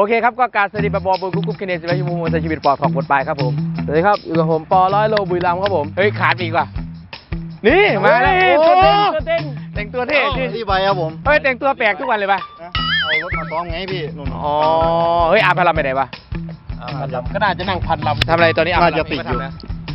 โอเคครับก็การสวัสดีบอบอบุญกุ๊กกุ๊กเคนเนสิบายมูมูใช้ชีวิตปลอดของบทปลายครับผมสวัสดีครับอยู่กับผมปอร้อยโลบุรีรัมย์ครับผมเฮ้ยขาดไปอีกว่ะนี่มาแล้วโอ้ตัวเต้นตัวเต้นแต่งตัวเท่ดิที่ไปครับผมเฮ้ยแต่งตัวแปลกทุกวันเลยป่ะนะเอารถมาซ้อมไงพี่นุ่นอ๋อเฮ้ยอาพาราไปไหนวะก็น่าจะนั่งพันลำทำอะไรตอนนี้อาน่าจะติดอยู่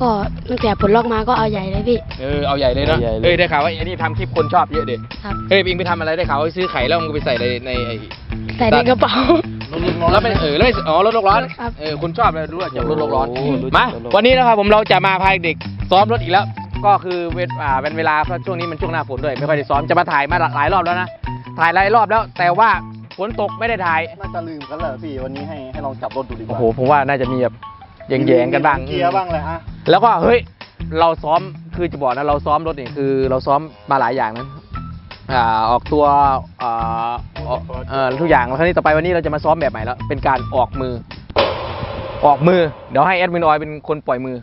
ก็ตั้งแต่ผลล็อกมาก็เอาใหญ่เลยพี่เออเอาใหญ่เลยเนาะใหญ่เลยเฮ้ยได้ข่าวว่าไอ้นี่ทำคลิปคนชอบเยอะเด็ครับเฮ้ยปิงไปทำอะไรได้ข่าวว่าซื้อไข่แล้วมึงไปใส่ในในไอ้ใส่ในกระเป๋า แล้วไม่เออแล้วไม่อ๋อรถโลกร้อนครับ เออคุณชอบเลยรู้ว่าจากรถโลกร้อนโอ้รู้จักมารถโลกร้อน วันนี้นะครับผมเราจะมาพาเด็กซ้อมรถอีกแล้ว ก็คือเวลอ่าเป็นเวลาเพราะช่วงนี้มันช่วงหน้าฝนด้วยไม่ค่อยได้ซ้อมจะมาถ่ายมาหลายรอบแล้วนะถ่ายหลายรอบแล้ว แต่ว่าฝนตกไม่ได้ถ่ายน่าจะลืมกันแล้วพี่วันนี้ให้ให้ลองจับรถดูดีกโอ้ว่าโหผมว่าน่าจะมีแบบแยงๆกันบ้าง เกียร์บ้างเลยฮะแล้วก็เฮ้ยเราซ้อมคือจะบอกนะเราซ้อมรถนี่คือเราซ้อมมาหลายอย่างนะ อ่าออกตัวอ่าออกเอ่อทุกอย่างแล้วคราวนี้ต่อไปวันนี้เราจะมาซ้อมแบบใหม่แล้ว เป็นการออกมือ ออกมือ เดี๋ยวให้แอดมินออยเป็นคนปล่อยมือ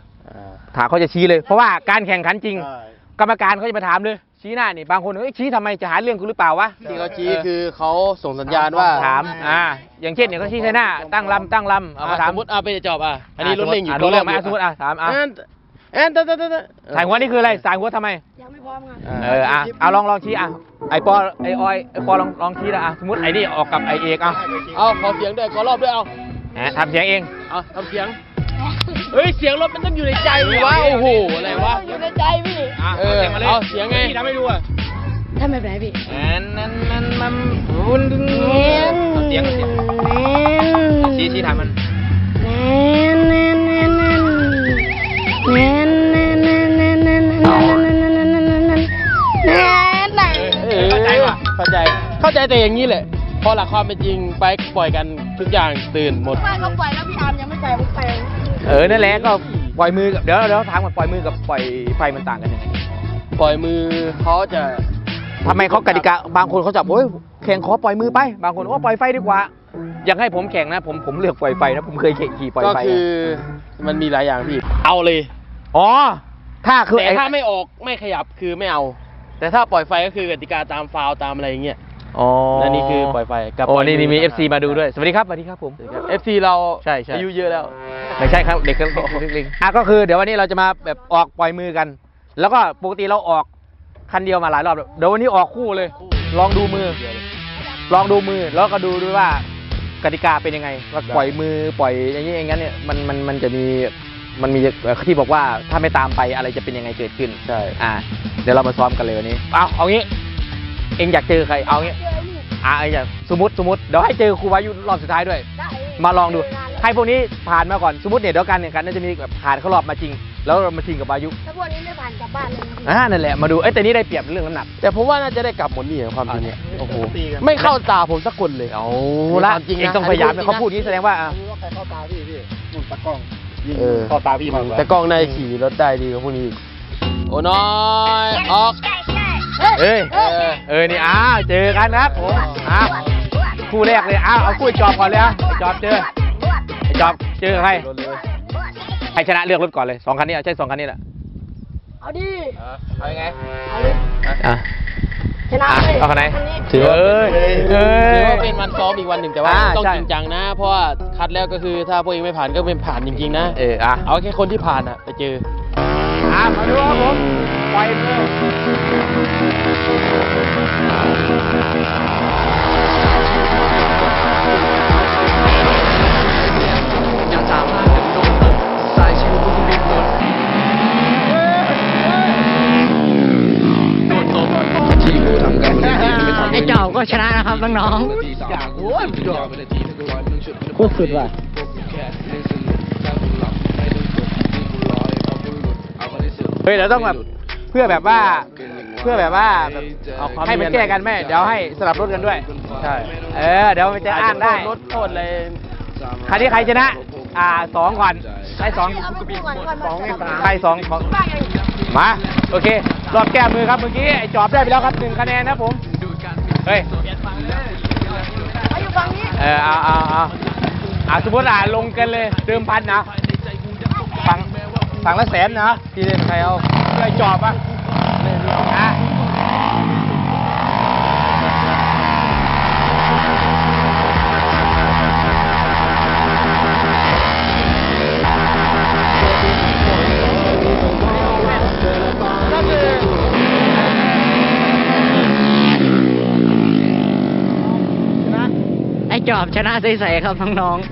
ถามเขาจะชี้เลย เพราะว่าการแข่งขันจริงใช่กรรมการเขาจะมาถามเลย ชี้หน้านี่บางคนเอ้ยชี้ทำไมจะหาเรื่องกูหรือเปล่าวะที่เขาชี้คือเขาส่งสัญญาณว่าถามอ่าอย่างเช่นเนี่ยเขาชี้ใส่หน้าตั้งลำตั้งลำเอามาอะถามสมมติเอาไปจอบอะอันนี้รถเร่งอยู่ะรถเร่งไหมอะสมมติอะถามอะแอนแอนเตะเตะเตะเตะสายหัวนี่คืออะไรสายหัวทำไมยังไม่พร้อมครับเอออะเอาลองลองชี้อะ ไอปอไอออยไอปอลองลองชี้นะอะสมมติไอนี่ออกกับไอเอกอะเอาขอเสียงด้วยขอรอบด้วยเอาแหมทำเสียงเองเอาทำเสียงเฮ้ยเสียงรถมันต้องอยู่ในใจดิวะโอ้โหอะไรวะอยู่ในใจพี่อะเออสียงมาเลยเอาเสียงไงพี่ทำให้ดูอะทำแบบไหนพี่แอนนั่นนั่นมันวุ่นดึงเอาเสียงเอาเสียงชี้ชี้ทำมันเอ เข้าใจ เข้าใจแต่อย่างนี้แหละ พอหลักความเป็นจริงไปปล่อยกันทุกอย่างตื่นหมด ไม่เขาปล่อยแล้วพี่อาร์มยังไม่ปล่อยผมปล่อยเออนั่นแหละก็ปล่อยมือกับเดี๋ยวเดี๋ยวถามก่อนปล่อยมือกับปล่อยไฟมันต่างกันยังไงปล่อยมือเขาจะทำไมเขากติกาบางคนเขาจะโอ้ยแข่งขอปล่อยมือไป บางคนว่าปล่อยไฟดีกว่า อยากให้ผมแข่งนะ ผมผมเลือกปล่อยไฟนะผมเคยแข่งขี่ปล่อยก็ไฟคือมันมีหลายอย่างพี่ เอาเลย อ๋อถ้าคือแต่ไอ้ถ้าไม่ออกไม่ขยับคือไม่เอา แต่ถ้าปล่อยไฟก็คือกติกาตามฟาวล์ตามอะไรอย่างเงี้ยอ๋อและนี่คือปล่อยไฟกับโอ้ปล่อยนี่นี่มีมือ FC มาดูด้วย สวัสดีครับสวัสดีครับผม เอฟซีเราใช่ใช่ อายุเยอะแล้ว ไม่ใช่ครับเด็กเล็กๆเล็กๆอะก็คือเดี๋ยววันนี้เราจะมาแบบออกปล่อยมือกัน แล้วก็ปกติเราออกคันเดียวมาหลายรอบแล้วเดี๋ยววันนี้ออกคู่เลยลองดูมือ ลองดูมือแล้วก็ดูด้วยว่ากติกาเป็นยังไงว่าปล่อยมือปล่อยอย่างนี้อย่างนั้นเนี่ยมันมันมันจะมี มันมีเอ่อที่บอกว่าถ้าไม่ตามไปอะไรจะเป็นยังไงเกิดขึ้นใช่อ่าเดี๋ยวเรามาซ้อมกันเลยวันนี้เอาเอางี้ เอ็งอยากเจอใครเอางี้อ่าอยากสมมติสมมติเดี๋ยวให้เจอครูวายุรอบสุดท้ายด้วย มาลองดูให้พวกนี้ผ่านมาก่อนสมมติเนี่ยเดี๋ยวการแข่งขันน่าจะมีแบบผ่านเข้ารอบมาจริง แล้วเรามาชิงกับวายุถ้าพวกนี้ไม่ผ่านกลับบ้านเลยนะพี่อ่านั่นแหละมาดูเอ้ยแต่นี่ได้เปรียบเรื่องน้ำหนัก แต่ผมว่าน่าจะได้กลับหมดนี่อะความจริงเนี่ยโอ้โหตีกันไม่เข้าตาผมสักคนเลยเอาละความจริงนะเอ็งต้องพยายามอันนี้นะเขาพูดอย่างนี้แสดงว่าอะไม่รู้ว่าใครเข้าตาพี่พี่นุ่นตากล้อง ยิงเออ เข้าตาพี่มากกว่าแต่กล้องในขี่รถได้ดีกว่าพวกนี้อีกโอ้น้อยออกเอ้ยเออเออนี่อ้าวเจอกันครับผมอ้าวคู่แรกเลยอ้าวเอาคู่ไอ้จอบก่อนเลยอะไอ้จอบเจอไอ้จอบเจอใครรถเลยใครชนะเลือกรถก่อนเลยสองคันนี้อะใช่สองคันนี้แหละเอาดิเอายังไงเอาเลยอะ ชนะอะเลยเอาคันไหนคันนี้ถือว่าเอ้ยเอ้ถือยว่าเป็นวันซ้อมอีกวันหนึ่งแต่ว่าอ่าต้องใช่ จริงจังนะ เพราะว่าคัดแล้วก็คือถ้าพวกเองไม่ผ่านก็เป็นผ่านจริงๆนะ เอออะ เอาแค่คนที่ผ่านอะไปเจอ อะมาดูครับผมปล่อยมือยังสามารถ ที่กูทำกันไอ้เจ้าก็ชนะนะครับน้องๆอยากโอ้ยโคตรสุดว่ะเฮ้ยเราต้องแบบเพื่อแบบว่าเพื่อแบบว่าแบบเอาความให้มันแก้กันแม่เดี๋ยวให้สลับรถกันด้วย ใช่ เออเดี๋ยวมันจะอ้างได้รถโทษเลยคราวนี้ใครชนะ อ่าสองก่อนใครสองเอาไปก่อนก่อนสองมาใครสองของบ้านยัง มาโอเค รอบแก้มือครับเมื่อกี้ไอ้จอบได้ไปแล้วครับหนึ่งคะแนนนะผมเฮ้ยเขาอยู่ฝั่งนี้เออเอาเอาเอาอ่าสมมติอ่าลงกันเลยเดิมพันนะฝั่งฝั่งละแสนนะที่เล่นใครเอาไอ้จอบอะอะ ขับชนะใสๆครับน้องๆ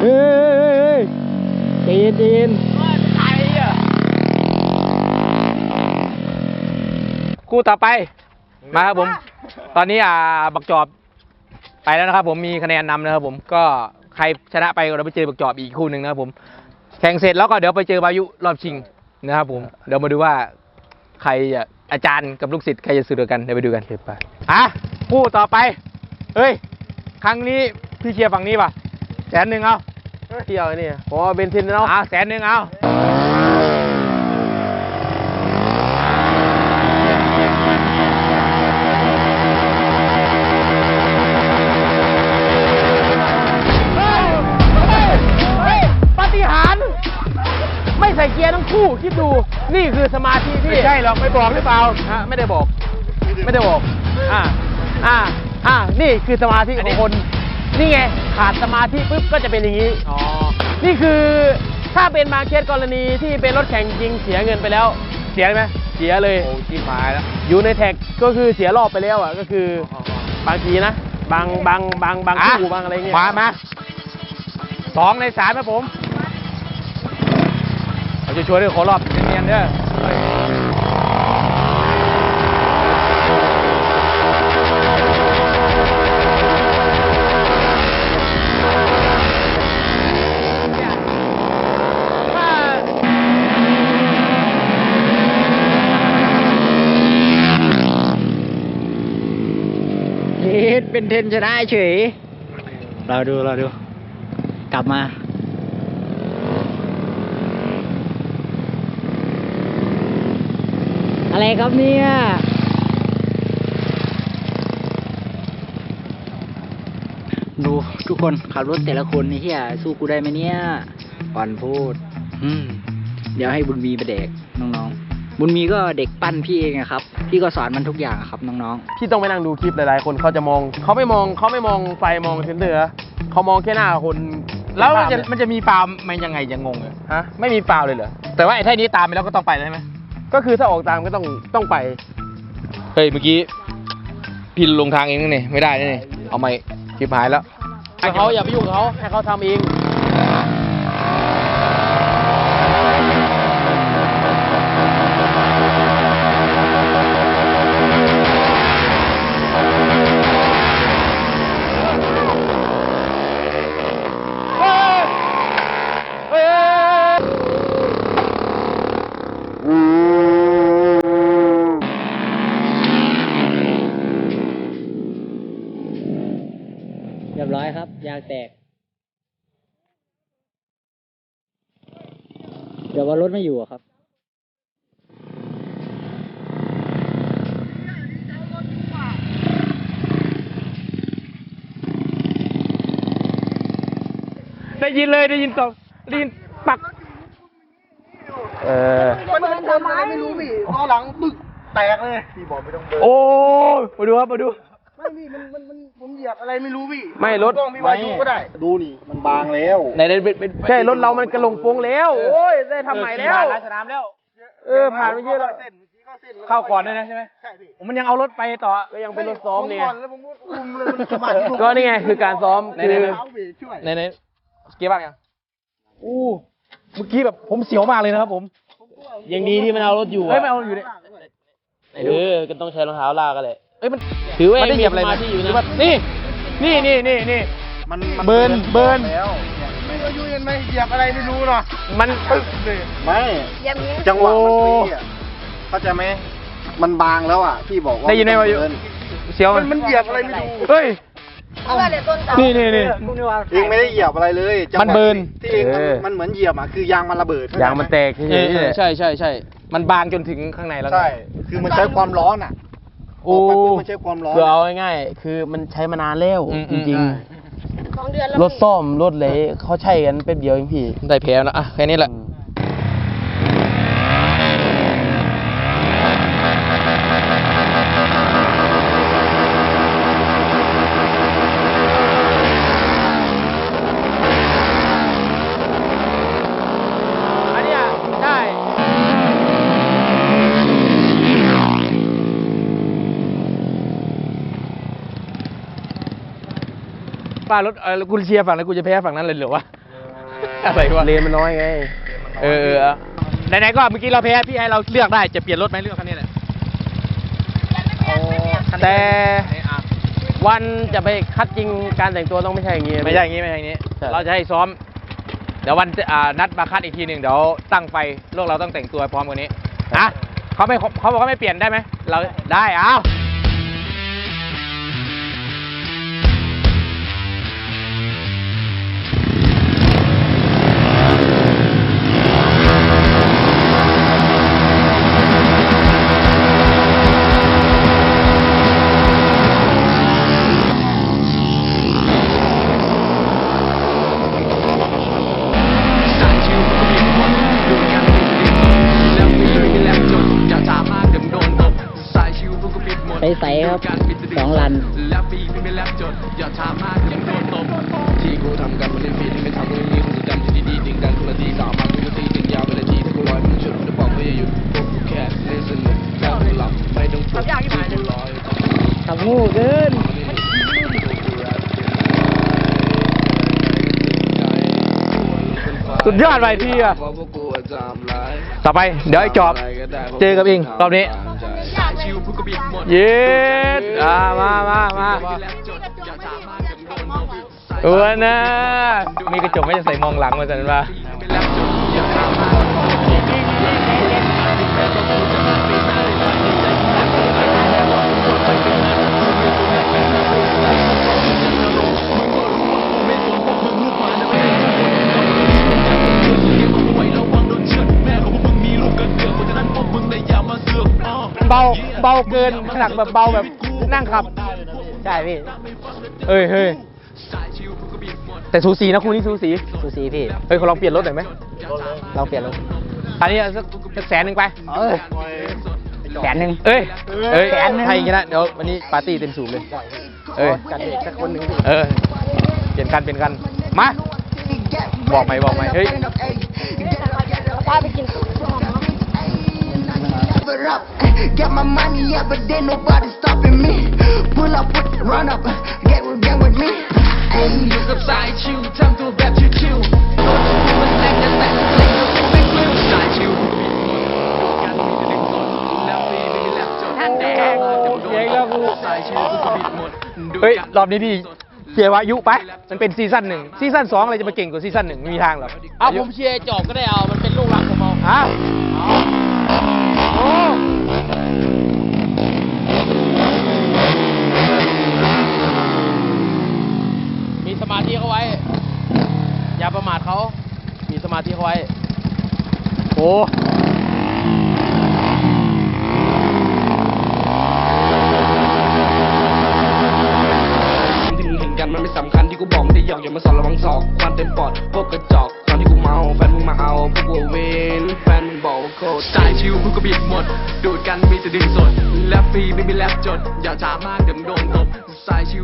เฮ้ยเฮ้ยเฮ้ยใจเย็นใจเย็นคู่ต่อไป มาครับผม ตอนนี้อ่า บักจอบ ไปแล้วนะครับผมมีคะแนนนำนะครับผมก็ ใครชนะไปก็เราไปเจอบักจอบอีกคู่หนึ่งนะครับผมแข่งเสร็จแล้วก็เดี๋ยวไปเจอบายุรอบชิงนะครับผมเดี๋ยวมาดูว่าใครจะอาจารย์กับลูกศิษย์ใครจะสู้ด้วยกันเดี๋ยวไปดูกันไปอะคู่ต่อไปเฮ้ยครั้งนี้พี่เชียร์ฝั่งนี้ป่ะแสนหนึ่งเอาเที่ยวนี่ผมว่าเบนซินเนาะเอาแสนหนึ่งเอา คู่คิดดูนี่คือสมาธิที่ไม่ใช่หรอกไม่บอกหรือเปล่าฮะไม่ได้บอก ไม่ได้บอกอ่าอ่าอ่านี่คือสมาธิของคน นี่ไงขาดสมาธิปุ๊บก็จะเป็นอย่างนี้อ๋อนี่คือถ้าเป็นบางเคสกรณีที่เป็นรถแข่งจริงเสียเงินไปแล้ว เสียไหมเสียเลยโอ้ชิบหายแล้วอยู่ในแท็กก็คือเสียรอบไปแล้วอะก็คือบางทีนะบางบางบางบางคู่บางอะไรเงี้ยมามาสองในสามครับผม เราจะช่วยด้วยขอรอบเนียนๆเด้อเฮ็ดเป็นเทนชนะเฉย เราดู เราดู กลับมา อะไรครับเนี่ยดูทุกคนขับรถแต่ละคนนี่เฮียสู้กูได้ไหมเนี่ยอ่อนพูดอืมเดี๋ยวให้บุญมีไปเด็กน้องๆ บุญมีก็เด็กปั้นพี่เองอะครับ พี่ก็สอนมันทุกอย่างอะครับน้องๆที่ต้องไปนั่งดูคลิปหลายๆ คนเขาจะมองเขาไม่มองเขาไม่มองไฟมองเซนเตอร์นะเขามองแค่หน้าคนแล้วมันจะภาพเยมันจะมีฟาวล์มันยังไงยังงงเลยฮะไม่มีฟาวเลยเหรอแต่ว่าไอ้ท่านี้ตามไปแล้วก็ต้องไปแล้วใช่ไหม ก็คือถ้าออกตามก็ต้องต้องไป เฮ้ยเมื่อกี้พี่ลงทางเองนี่ไม่ได้นี่เอาไม่ชิบหายแล้วให้เขาอย่าไปยุ่งกับเขาให้เขาทำเอง วว่ารถไม่อยู่อะครับได้ยินเลยได้ยินตองได้ยินปัก เออ มันมันทำอะไรไม่รู้พี่ล้อหลังปึ๊กแตกเลยพี่บอกไม่ต้องเบิร์โอ้ยมาดูครับมาดู ไม่พี่มันมันมัน ผมเหยียบอะไรไม่รู้พี่ไม่รถ กล้องพี่วายุก็ได้ ดูนี่มันบางแล้วในในเป็นเป็นใช่รถเรามันกระลงโปงแล้ว โอ้ยได้ทำใหม่แล้วผ่านหลายสนามแล้วเออผ่านไปเยอะแล้ว เส้นเมื่อกี้เข้าเส้นเข้าก่อนด้วยนะใช่ไหมใช่พี่มันยังเอารถไปต่อ ก็ยังเป็นรถซ้อมเนี่ยผก่อนแล้วผมก็คุมเลยมันสมาธิก็นี่ไงคือการซ้อมไหนคือไหนเท้าเบรกช่วยในในสเกียร์บ้างยังอู้เมื่อกี้แบบผมเสียวมากเลยนะครับ ผมยังดีที่มันเอารถอยู่เฮ้ยไม่เอาอยู่เนี่ย เออก็ต้องใช้รองเท้าลากกันแหละ เอ้ยมันถือว่ามันได้เหยียบอะไรมีสมานะธิอยู่นะหรือว่านี่นี่นี่นี่นี่มันมันเบิร์นเบิร์นแล้วไม่วายุเห็นไหมเหยียบอะไรไม่รู้เนาะมันปึ๊กเลยไม่เยี่ยมนี้จังหวะมันโอ้ฟรีอะเข้าใจไหมมันบางแล้วอะพี่บอกว่าได้ยินไหมวายุเบิร์นเสียวมันมันเหยียบอะไรไม่รู้เฮ้ยเอาเลยต้นเสานี่นี่นี่เองไม่ได้เหยียบอะไรเลยจังหวะมันเบิร์นที่เองมันเออมันเหมือนเหยียบอะคือยางมันระเบิดยางมันแตกเฉเอยอๆนี่แหละใช่ใช่ใช่มันบางจนถึงข้างในแล้วไงใช่คือมันใช้ความร้อนอะ โอ้กไปปุ๊บมันใช้ความร้อน คือเอาง่ายๆคือมันใช้มานานแล้วอืมจอืมริงสองเดือนแล้วๆ รถซ่อมรถเลยเขาใช้กันเป็นเดียวเองพี่ ได้แพ้แล้วอะแค่นี้แหละ ป้ารถเออกูเชียร์ฝั่งนั้นกูจะแพ้ฝั่งนั้นเลยเหรอวะ อะไรวะเลนมันน้อยไง เออเออเอาไหนๆก็เมื่อกี้เราแพ้พี่ให้เราเลือกได้จะเปลี่ยนรถไหมเลือกคันนี้แหละแต่วันจะไปคัดจริงการแต่งตัวต้องไม่ใช่อย่างนี้ ไม่ใช่อย่างนี้ไม่ใช่อย่างนี้ ใช่ เราจะให้ซ้อม เดี๋ยววันจะอ่านัดมาคัดอีกทีหนึ่งเดี๋ยวตั้งไฟโลกเราต้องแต่งตัวพร้อมกว่านี้อะเขาไม่เขาบอกว่าไม่เปลี่ยนได้ไหมเราได้เอา สๆครับสองลันที่กูทำกันมันเล่นผิดไม่ทำก็ไม่มีคนจำที่ดีๆดึงดันคนละทีสามพันกูจะตีดึงยาวไปเลยทีถ้ากูลอยมึงชุดจะบอกไม่หยุดพวกกูแค่เล่นสนุกแค่หลับไม่ต้องปลุกกูลอยทำงูเกินสุดยอดไปพี่อะต่อไป เดี๋ยวไอ้จอบ เจอกับเองรอบนี้ เย็ดอ่ามามามาเออนะมีกระจกไม่จะใส่มองหลังมาสันว่าาเบาเกินขนาดแบบเบาแบบนั่งขับ ใช่พี่เฮ้ยเฮ้ยแต่สูสีนะคู่นี้สูสีซูซีพี่ เฮ้ยเขาลองเปลี่ยนรถหน่อยไหมลองเปลี่ยนรถอันนี้สักสักแสนหนึ่งไป เอ้ยแสนหนึ่งเอ้ยเอ้ยแสนหนึ่งให้อย่างงี้นะเดี๋ยววันนี้ปาร์ตี้เต็มสูบเลย เอ้ยจัดเด็กสักคนหนึ่งพี่เออ เปลี่ยนกันเปลี่ยนกัน มา บอกไหมบอกไหมเฮ้ยพาไปกิน Cover up, get my money up, but then nobody stopping me. Pull up, put, run up, get with, get with me. อยู่กับสายชิวทำตัวแบบชิวๆโน้ตชิวมันแรงแต่แต่เพลงเราไม่กลิ้วสายชิวการมีแต่ดึงสดแล้วฟรีไม่มีแลบจนแดงเจ๊งแล้วกูสายชิวกูบิดหมดเฮ้ย รอบนี้พี่เชียร์วายุไป มันเป็นซีซั่นหนึ่งซีซั่นสองอะไรจะมาเก่งกว่าซีซั่นหนึ่งไม่มีทางหรอกเอาผมเชียร์จอบก็ได้เอา มันเป็นลูกรักผมเอาอ้าว ประมาทเขามีสมาธิเขาไว้โหที่มึงเห็นกันมันไม่สำคัญที่กูบอกไม่ได้หยอกอย่ามาสอนระวังศอกควันเต็มปอดพวกกระจอกตอนที่กูเมาแฟนมึงมาเอาพวกกูเวนแฟนมึงบอกว่าโคตรสายชิวพวกกูบิดหมด ดูดกันมีแต่ดึงสด และฟรีไม่มีแลบจด อย่าช้ามากเดี๋ยวมึงโดนตบสายชิว